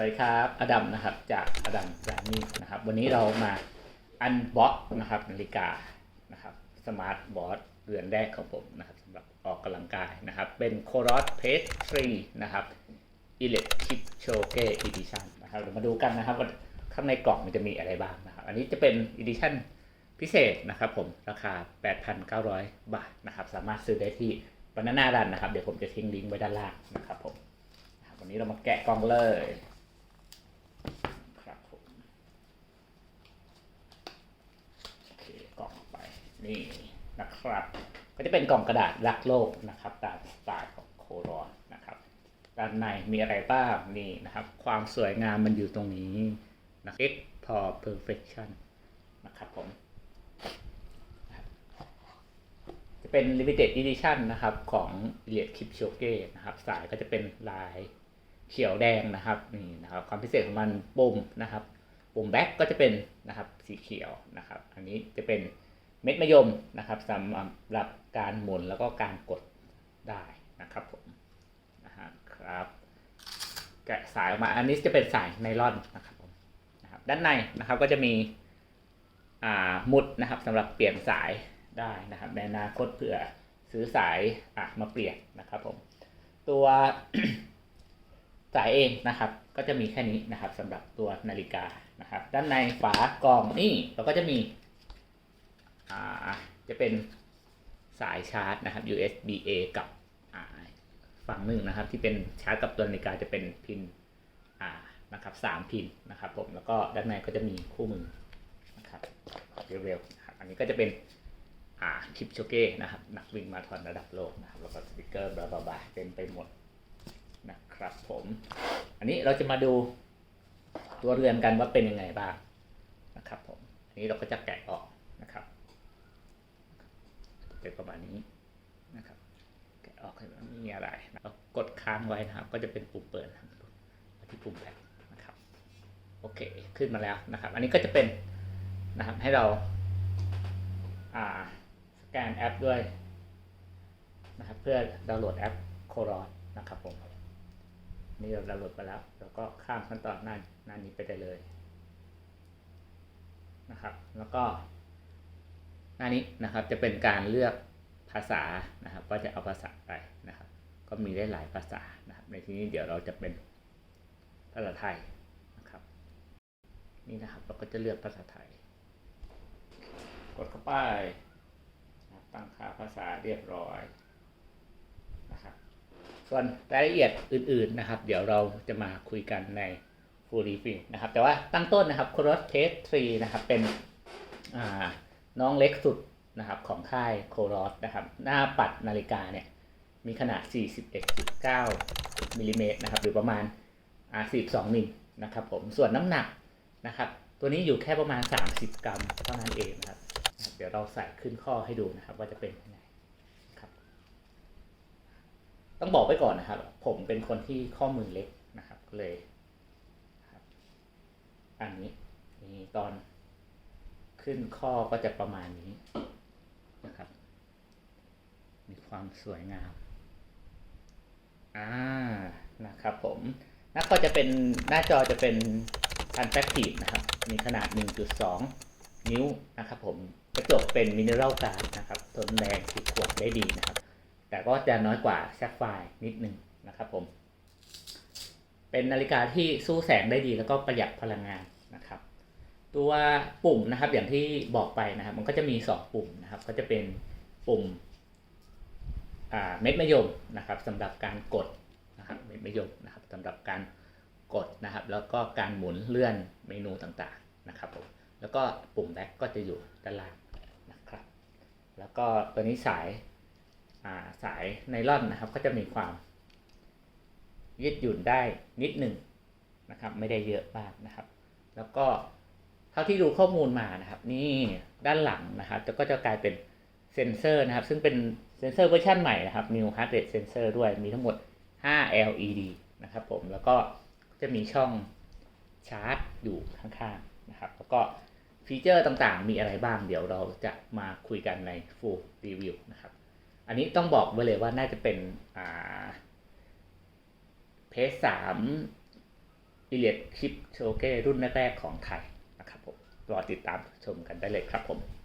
สวัสดีครับอดัมนะครับจากอดัมแกรมมี่นะครับ วันนี้เรามาอันบ็อกนะครับนาฬิกานะครับสมาร์ทบอทเรือนแรกของผมนะครับสำหรับออกกำลังกายนะครับ เป็นโครอสเพสทรีนะครับอิเล็กคิปโชเกอีดิชันนะครับเรามาดูกันนะครับว่าข้างในกล่องมันจะมีอะไรบ้างนะครับ อันนี้จะเป็นอีดิชันพิเศษนะครับผมราคา 8,900 บาทนะครับ สามารถซื้อได้ที่บานาน่ารันนะครับ เดี๋ยวผมจะทิ้งลิงก์ไว้ด้านล่างนะครับผมวันนี้เรามาแกะกล่องเลย ครับผมโอเคกล่องออกไป นี่นะครับ ก็จะเป็นกล่องกระดาษรักโลกนะครับ ตามสไตล์ของโครอนนะครับ ด้านในมีอะไรบ้างนี่นะครับ ความสวยงามมันอยู่ตรงนี้นะ X for perfection นะครับผมจะเป็น limited edition นะครับของ e l i o t Kipchoge นะครับ สายก็จะเป็นลายเขียวแดงนะครับนี่นะครับ ความพิเศษของมันปุ่มนะครับ ปุ่มแบ็กก็จะเป็นนะครับสีเขียวนะครับ อันนี้จะเป็น เม็ดมะยมนะครับสำหรับการหมุนแล้วก็การกดได้นะครับผมนะฮะครับแกะสายออกมาอันนี้จะเป็นสายไนลอนนะครับผมนะครับด้านในนะครับก็จะมีอ่าหมุดนะครับสำหรับเปลี่ยนสายได้นะครับในอนาคตเผื่อซื้อสายอะมาเปลี่ยนนะครับผมตัวสายเองนะครับก็จะมีแค่นี้นะครับสำหรับตัวนาฬิกานะครับ ด้านในฝากล่องนี่เราก็จะมี จะเป็นสายชาร์จนะครับ USB A กับฝั่งหนึ่งนะครับ ที่เป็นชาร์จกับตัวนาฬิกาจะเป็นพินอ่านะครับสามพินนะครับผมแล้วก็ด้านในก็จะมีคู่มือนะครับเร็วๆนะครับอันนี้ก็จะเป็นอ่าคลิปโชเก้นะครับ นักวิ่งมาราธอนระดับโลกนะครับ แล้วก็สติกเกอร์บลาบลาบลาเต็มไปหมดนะครับผม อันนี้เราจะมาดูตัวเรือนกันว่าเป็นยังไงบ้างนะครับผมอันนี้เราก็จะแกะออกนะครับ เป็นประมาณนี้นะครับแกะออกให้มันไม่มีอะไรเรากดค้างไว้นะครับ ก็จะเป็นปุ่มเปิดที่ปุ่มแบ็คนะครับโอเคขึ้นมาแล้วนะครับ อันนี้ก็จะเป็นนะครับให้เราอ่าสแกนแอปด้วยนะครับเพื่อดาวน์โหลดแอปโครอนนะครับผมนี่เราดาวน์โหลดไปแล้วเราก็ข้ามขั้นตอนหน้าหน้านี้ไปได้เลยนะครับ แล้วก็หน้านี้นะครับจะเป็นการเลือก ภาษานะครับว่าจะเอาภาษาไรนะครับ ก็มีได้หลายภาษานะครับ ในที่นี้เดี๋ยวเราจะเป็นภาษาไทยนะครับ นี่นะครับเราก็จะเลือกภาษาไทย กดเข้าไปตั้งค่าภาษาเรียบร้อยนะครับ ส่วนรายละเอียดอื่น ๆนะครับ เดี๋ยวเราจะมาคุยกันใน full review นะครับ แต่ว่าตั้งต้นนะครับ Cross Test 3นะครับเป็นน้องเล็กสุด นะครับของค่าย c o r o s นะครับ หน้าปัดนาฬิกาเนี่ยมีขนาด 41.9มิลลิเมตรนะครับหรือประมาณอา42มิลนะครับผมส่วนน้ำหนักนะครับตัวนี้อยู่แค่ประมาณ 30 กรัมเท่านั้นเองนะครับ เดี๋ยวเราใส่ขึ้นข้อให้ดูนะครับ ว่าจะเป็นยังไงครับ ต้องบอกไว้ก่อนนะครับ ผมเป็นคนที่ข้อมือเล็กนะครับก็เลยครับอันนี้นี่ตอนขึ้นข้อก็จะประมาณนี้ นะครับ มีความสวยงาม อ่า นะครับผมหน้าก็จะเป็นหน้าจอจะเป็นพันแฟกทีฟนะครับ มีขนาด 1.2 นิ้วนะครับผมกระจกเป็นมินเนอรัลการ์ดนะครับทนแรงขีดขวนได้ดีนะครับ แต่ก็จะน้อยกว่าแซฟไฟนิดนึงนะครับผม เป็นนาฬิกาที่สู้แสงได้ดีแล้วก็ประหยัดพลังงานนะครับ ตัวปุ่มนะครับอย่างที่บอกไปนะครับ มันก็จะมี 2 ปุ่มนะครับ ก็จะเป็นปุ่มเม็ดมะยมนะครับสำหรับการกดนะครับเม็ดมะยมนะครับสำหรับการกดนะครับ แล้วก็การหมุนเลื่อนเมนูต่างๆนะครับผมแล้วก็ปุ่มแบ็กก็จะอยู่ด้านล่างนะครับ แล้วก็ตัวนี้สายาสายไนล่อนนะครับ ก็จะมีความยืดหยุ่นได้นิดหนึ่งนะครับ ไม่ได้เยอะมากนะครับ แล้วก็ ท่าที่ดูข้อมูลมานะครับ นี่ด้านหลังนะครับก็จะกลายเป็นเซนเซอร์นะครับ ซึ่งเป็นเซนเซอร์เวอร์ชันใหม่นะครับ New Heart Rate Sensor ด้วยมีทั้งหมด 5 LED นะครับผมแล้วก็จะมีช่องชาร์จอยู่ข้างๆนะครับ แล้วก็ฟีเจอร์ต่างๆ มีอะไรบ้างเดี๋ยวเราจะมาคุยกันใน full review นะครับ อันนี้ต้องบอกไว้เลยว่าน่าจะเป็นอ่าเพจสามอิเลียดคลิปโชเก้รุ่นแรกๆของไทย รอติดตามชมกันได้เลยครับผม